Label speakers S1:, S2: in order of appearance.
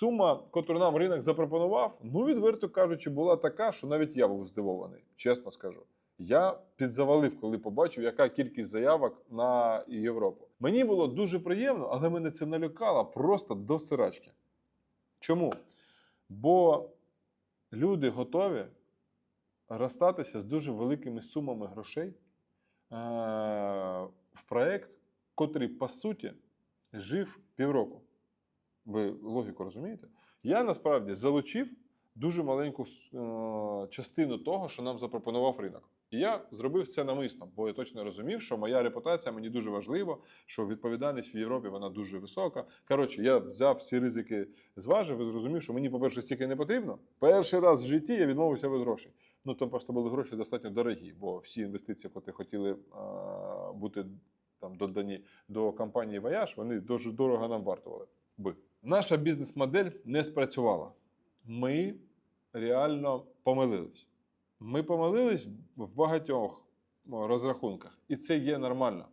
S1: Сума, яку нам ринок запропонував, ну відверто кажучи, була така, що навіть я був здивований, чесно скажу. Я підзавалив, коли побачив, яка кількість заявок на Європу. Мені було дуже приємно, але мене це налякало просто до сирачки. Чому? Бо люди готові розстатися з дуже великими сумами грошей е- в проект, котрий, по суті, жив півроку. Ви логіку розумієте? Я насправді залучив дуже маленьку е, частину того, що нам запропонував ринок. І я зробив це намисно, бо я точно розумів, що моя репутація мені дуже важлива, що відповідальність в Європі вона дуже висока. Коротше, я взяв всі ризики, зважив і зрозумів, що мені, по-перше, стільки не потрібно. Перший раз в житті я відмовився від грошей. Ну там просто були гроші достатньо дорогі, бо всі інвестиції, які хотіли е, бути там додані до компанії Voyage, вони дуже дорого нам вартували би. Наша бізнес-модель не спрацювала. Ми реально помилились. Ми помилились в багатьох розрахунках, і це є нормально.